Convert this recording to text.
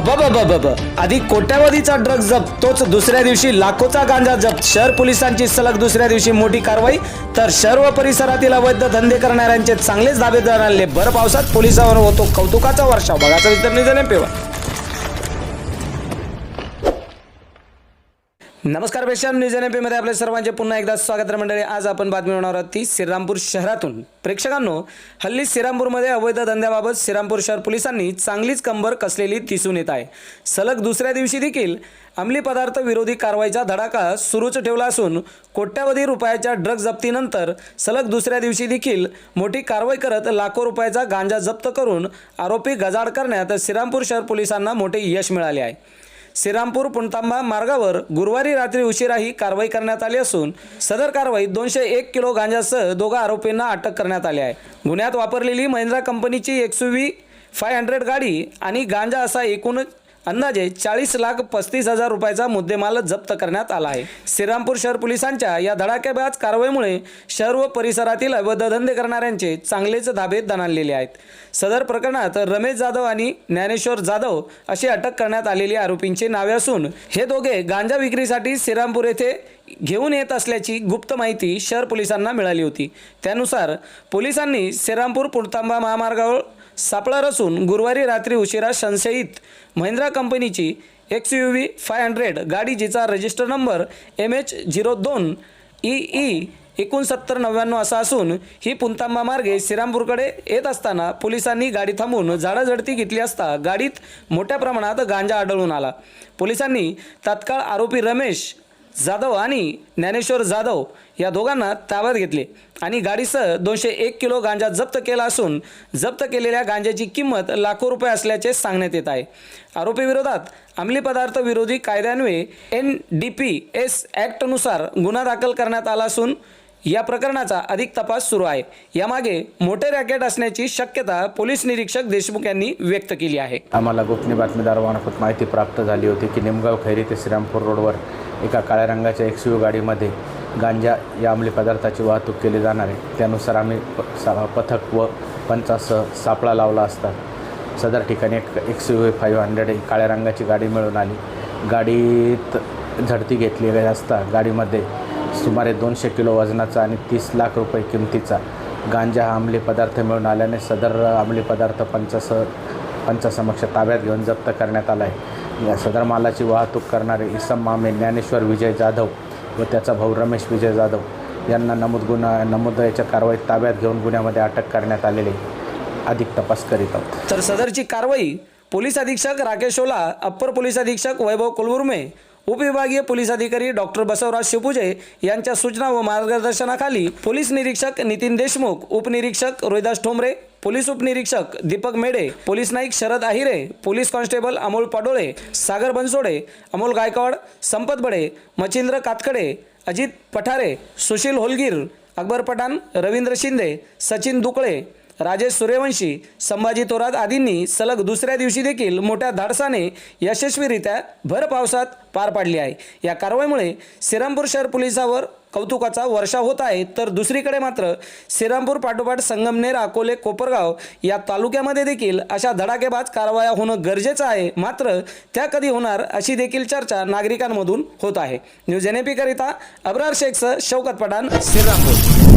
अबबबबब आधी कोट्यावधीचा ड्रग जप्त तोच दुसऱ्या दिवशी लाखोचा गांजा जप्त. शहर पोलिसांची सलग दुसऱ्या दिवशी मोठी कारवाई. तर शहर व परिसरातील अवैध धंदे करणाऱ्यांचे चांगलेच धाबे आणले. भर पावसात पोलिसांवर होतो कौतुकाचा वर्षाव. बघाचा विस्तार निधन पेवा. नमस्कार पेशा न्यूज एन एपीमध्ये आपल्या सर्वांचे पुन्हा एकदा स्वागत आहे मंडळी. आज आपण बातमी होणार आहोत ती श्रीरामपूर शहरातून. प्रेक्षकांनो हल्ली श्रीरामपूरमध्ये अवैध धंद्याबाबत श्रीरामपूर शहर पोलिसांनी चांगलीच कंबर कसलेली दिसून येत आहे. सलग दुसऱ्या दिवशी देखील अंमली पदार्थ विरोधी कारवाईचा धडाका सुरूच ठेवला असून कोट्यावधी रुपयाच्या ड्रग जप्तीनंतर सलग दुसऱ्या दिवशी देखील मोठी कारवाई करत लाखो रुपयाचा गांजा जप्त करून आरोपी गजाड करण्यात श्रीरामपूर शहर पोलिसांना मोठे यश मिळाले आहे. श्रीरामपूर पुणतांबा मार्गावर गुरुवारी रात्री उशिरा ही कारवाई करण्यात आली असून सदर कारवाईत दोनशे एक किलो गांजासह दोघा आरोपींना अटक करण्यात आली आहे. गुन्ह्यात वापरलेली महिंद्रा कंपनीची एक्स फाय हंड्रेड गाडी आणि गांजा असा एकूण अंदाजे चाळीस लाख पस्तीस हजार रुपयाचा मुद्देमाल जप्त करण्यात आला आहे. श्रीरामपूर शहर पोलिसांच्या या धडाकेबाज कारवाईमुळे शहर व परिसरातील अवैध धंदे करणाऱ्यांचे चांगलेच धाबे दणाणलेले आहेत. सदर प्रकरणात रमेश जाधव आणि ज्ञानेश्वर जाधव अशी अटक करण्यात आलेली आरोपींची नावे असून हे दोघे गांजा विक्रीसाठी श्रीरामपूर येथे घेऊन येत असल्याची गुप्त माहिती शहर पोलिसांना मिळाली होती. त्यानुसार पोलिसांनी श्रीरामपूर पुणतांबा महामार्गावर सापळा रचून गुरुवारी रात्री उशिरा संशयित महिंद्रा कंपनीची X U V five hundred गाडी जिचा register number M H zero दोन ई ई एकोणसत्तर नव्याण्णव असा असून ही पुंतांबा मार्गे श्रीरामपूरकडे येत असताना पोलिसांनी गाडी थांबवून झाडाझडती घेतली असता गाडीत मोठ्या प्रमाणात गांजा आढळून आला. पोलिसांनी तात्काळ आरोपी रमेश जाधव आणि ज्ञानेश्वर जाधव या दोघांना ताब्यात घेतले. आणि गाडीसह दोनशे एक किलो गांजा जप्त केला असून जप्त केलेल्या गांजाची किंमत लाखो रुपये असल्याचे सांगण्यात येत आहे. आरोपीविरोधात अंमली पदार्थ विरोधी कायद्यान्वये एन डी पी एस ॲक्टनुसार गुन्हा दाखल करण्यात आला असून या प्रकरणाचा अधिक तपास सुरू आहे. यामागे मोठे रॅकेट असण्याची शक्यता पोलीस निरीक्षक देशमुख यांनी व्यक्त केली आहे. आम्हाला गोपनीय बातमीदारामार्फत माहिती प्राप्त झाली होती की निमगाव खैरी ते श्रीरामपूर रोडवर एका काळ्या रंगाच्या एक्स यू गाडीमध्ये गांजा या अंमली पदार्थाची वाहतूक केली जाणार आहे. त्यानुसार आम्ही प सा पथक व पंचासह सापळा लावला असता. सदर ठिकाणी एक एक्स यू फाईव्ह हंड्रेड काळ्या रंगाची गाडी मिळून आली. गाडीत झडती घेतली असता. गाडीमध्ये सुमारे दोनशे किलो वजनाचा आणि तीस लाख रुपये किमतीचा गांजा हा अंमली पदार्थ मिळून आल्याने सदर अंमली पदार्थ पंचासह पंचासमक्ष ताब्यात घेऊन जप्त करण्यात आला आहे. या सदर मालाची वाहतूक करणारे इसम मामे ज्ञानेश्वर विजय जाधव व त्याचा भाऊ रमेश विजय जाधव यांना नमूद गुन्हा नमूद याच्या कारवाईत ताब्यात घेऊन गुन्ह्यामध्ये अटक करण्यात आलेली अधिक तपास करीत आहोत. तर सदरची कारवाई पोलीस अधीक्षक राकेश ओला अप्पर पोलीस अधीक्षक वैभव कुलबुर्मे उपविभागीय पोलीस अधिकारी डॉक्टर बसवराज शिपुजे यांच्या सूचना व मार्गदर्शनाखाली पोलीस निरीक्षक नितीन देशमुख उपनिरीक्षक रोहिदास ठोंबरे पोलीस उपनिरीक्षक Deepak Mede police Naik Sharad Ahire police constable Amol Padole Sagar Bansode Amol Gaikwad Sampat Bade Machhindra Katkade Ajit Pathare Sushil होलगीर Akbar Pathan Ravindra Shinde Sachin दुकळे Rajesh Suryavanshi Sambhaji Thorat आदींनी सलग दुसऱ्या दिवशी देखील मोठ्या धाडसाने यशस्वीरित्या भर पावसात पार पाडली आहे. या कारवाईमुळे श्रीरामपूर शहर पोलिसावर कौतुकाचा वर्षा होत आहे. तर दुसरीकडे मात्र श्रीरामपूर पाठोपाठ संगमनेर अकोले कोपरगाव या तालुक्यामध्ये देखील अशा धडाकेबाज कारवाया होणं गरजेचं आहे. मात्र त्या कधी होणार अशी देखील चर्चा नागरिकांमधून होत आहे. न्यूज एन करिता अब्रार शेखसह शौकत पठाण श्रीरामपूर.